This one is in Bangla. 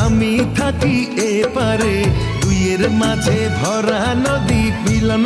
আমি থাকি এ পারে দুইয়ের মাঝে ভরা নদী মিলন